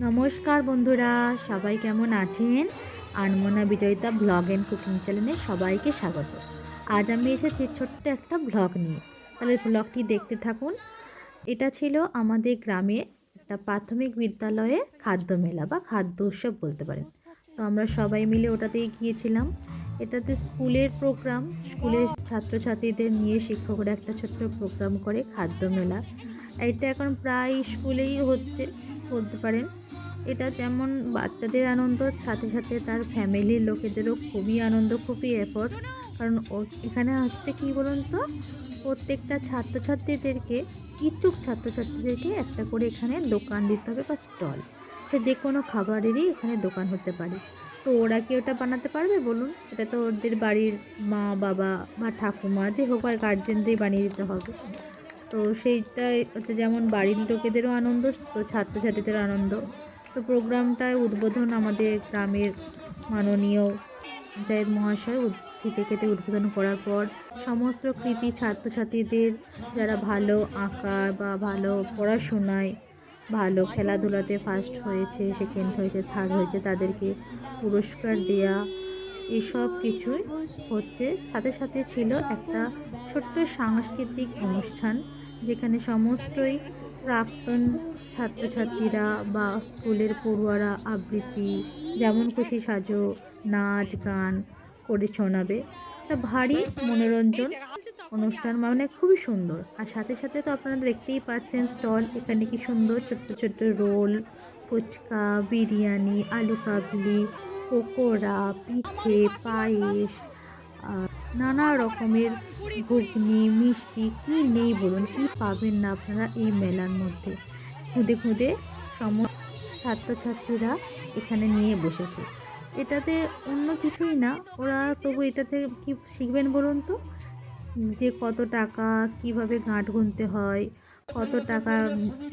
নমস্কার বন্ধুরা, সবাই কেমন আছেন? Anmona Bijoyita blog and cooking চ্যানেলে সবাইকে স্বাগত। আজ আমি এসেছি ছোট্ট একটা ব্লগ নিয়ে। তাহলে ব্লগটি দেখতে থাকুন। এটা ছিল আমাদের গ্রামে একটা প্রাথমিক বিদ্যালয়ে খাদ্য মেলা বা খাদ্য উৎসব বলতে পারেন। তো আমরা সবাই মিলে ওটাতেই গিয়েছিলাম। এটাতে স্কুলের প্রোগ্রাম, স্কুলের ছাত্রছাত্রীদের নিয়ে শিক্ষকরা একটা ছোট্ট প্রোগ্রাম করে খাদ্য মেলা। এটা এখন প্রায় স্কুলেই হচ্ছে, বলতে পারেন। এটা যেমন বাচ্চাদের আনন্দ, সাথে সাথে তার ফ্যামিলির লোকেদেরও খুবই আনন্দ, খুবই এফোর্ট কারণ এখানে হচ্ছে কি বলুন তো? প্রত্যেকটা ছাত্রছাত্রীদেরকে ইচ্ছুক ছাত্রছাত্রীদেরকে একটা করে এখানে দোকান দিতে হবে বা স্টল সে যে কোনো খাবারেরই এখানে দোকান হতে পারে। তো ওরা কি ওটা বানাতে পারবে বলুন? এটা তো ওদের বাড়ির মা, বাবা বা ঠাকুমা যে হোক আর গার্জেনদের বানিয়ে দিতে হবে। তো সেইটাই হচ্ছে যেমন বাড়ির লোকেদেরও আনন্দ, তো ছাত্রছাত্রীদের আনন্দ। তো প্রোগ্রামটায় উদ্বোধন আমাদের গ্রামের মাননীয় পঞ্চায়েত মহাশয় খেতে খেতে উদ্বোধন করার পর সমস্ত কৃতি ছাত্রছাত্রীদের যারা ভালো আঁকা বা ভালো পড়াশোনায়, ভালো খেলাধুলাতে ফার্স্ট হয়েছে সেকেন্ড হয়েছে থার্ড হয়েছে, তাদেরকে পুরস্কার দেয়া, এসব কিছুই হচ্ছে। সাথে সাথে ছিল একটা ছোট্ট সাংস্কৃতিক অনুষ্ঠান। যেখানে সমস্তই প্রাক্তন ছাত্রছাত্রীরা বা স্কুলের পড়ুয়ারা আবৃত্তি, যেমন খুশি সাজো, নাচ, গান করে শোনাবে। একটা ভারী মনোরঞ্জন অনুষ্ঠান মানে খুবই সুন্দর। আর সাথে সাথে তো আপনারা দেখতেই পাচ্ছেন স্টল, এখানে কি সুন্দর ছোট্ট ছোট্ট রোল, ফুচকা, বিরিয়ানি, আলু কাবলি, পকোড়া, পিঠে, পায়েস নানা রকমের ঘুগনি, মিষ্টি, কি নেই বলুন, কি পাবেন না আপনারা এই মেলার মধ্যে? খুঁদে খুঁদে সম ছাত্রছাত্রীরা এখানে নিয়ে বসেছে। এটাতে অন্য কিছুই না, ওরা তবু এটাতে কি শিখবেন বলুন তো? যে কত টাকা, কীভাবে গাঁট গুনতে হয় কত টাকা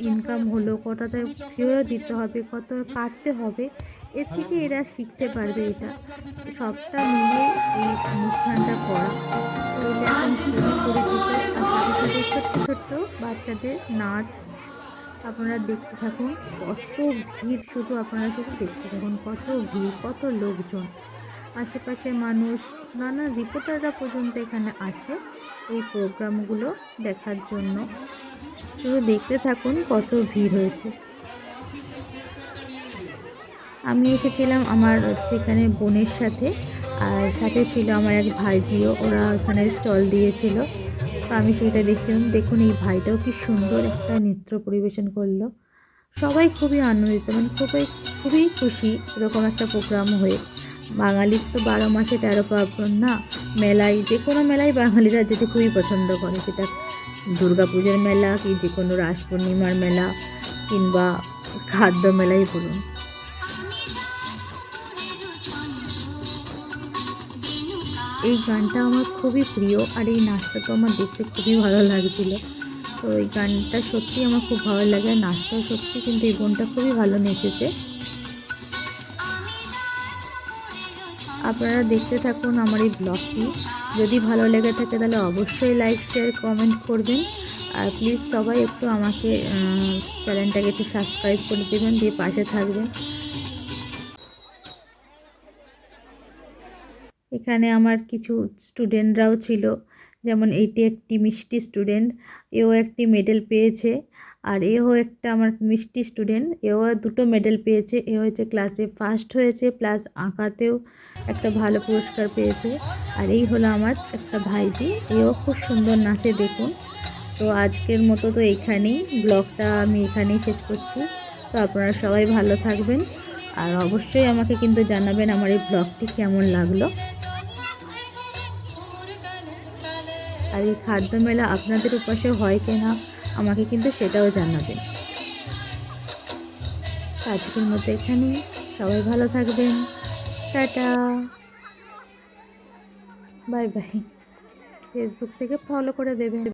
ইনকাম হলো কতটা ফেরত দিতে হবে, কত কাটতে হবে, এর থেকে এরা শিখতে পারবে এটা। সবটা মিলে এই অনুষ্ঠানটা করা। তো পরিচিত আর সাথে সাথে ছোট্ট ছোট্ট বাচ্চাদের নাচ আপনারা দেখতে থাকুন। কত ভিড় শুধু আপনারা শুধু দেখতে থাকুন। কত ভিড়, কত লোকজন। আশেপাশে মানুষ, নানা রিপোর্টাররা পর্যন্ত এখানে আসে এই প্রোগ্রামগুলো দেখার জন্য। শুধু দেখতে থাকুন কত ভিড় হয়েছে। আমি এসেছিলাম আমার হচ্ছে এখানে বোনের সাথে, আর সাথে ছিল আমার এক ভাইজিও, ওরা ওখানে স্টল দিয়েছিল। তো আমি সেটা দেখছিলাম, দেখুন এই ভাইটাও কি সুন্দর একটা নৃত্য পরিবেশন করল। সবাই খুবই আনন্দিত মানে খুবই খুবই খুশি, এরকম একটা প্রোগ্রাম হয়ে। বাঙালির তো বারো মাসে তেরো পার্বণ না, মেলায়, যে কোনো মেলায় বাঙালিরা যেতে খুবই পছন্দ করে। সেটা দুর্গা পুজোর মেলা কি যে কোনো রাস পূর্ণিমার মেলা কিংবা খাদ্য মেলাই বলুন। এই গানটা আমার খুবই প্রিয় আর এই নাচটা তো আমার দেখতে খুবই ভালো লাগছিল। তো এই গানটা সত্যি আমার খুব ভালো লাগে, আর নাচটাও সত্যি কিন্তু এই বোনটা খুবই ভালো নেচেছে। আপনারা দেখতে থাকুন আমার এই ব্লগটি। যদি ভালো লেগে থাকে তাহলে অবশ্যই লাইক শেয়ার কমেন্ট করবেন। আর প্লিজ সবাই একটু আমাকে চ্যানেলটাকে একটু সাবস্ক্রাইব করে দেবেন, দিয়ে পাশে থাকবেন। এখানে আমার কিছু স্টুডেন্টরাও ছিল। যেমন, এইটি একটি মিষ্টি স্টুডেন্ট এও একটি মেডেল পেয়েছে। আর এও একটা আমার মিষ্টি স্টুডেন্ট এও দুটো মেডেল পেয়েছে। এ হয়েছে ক্লাসে ফার্স্ট হয়েছে প্লাস আঁকাতেও একটা ভালো পুরস্কার পেয়েছে। আর এই হলো আমার একটা ভাইজি এও খুব সুন্দর নাচে দেখুন। তো আজকের মতো তো এইখানেই ব্লগটা আমি এখানেই শেষ করছি। তো আপনারা সবাই ভালো থাকবেন। আর অবশ্যই আমাকে কিন্তু জানাবেন আমার এই ব্লগটি কেমন লাগল। আর এই খাদ্য মেলা আপনাদের উপাসে হয় কিনা আমাকে কিন্তু সেটাও জানাবেন আজকের মতো এখানে। সবাই ভালো থাকবেন। টাটা। Bye bye. ফেসবুক থেকে ফলো করে দেবেন।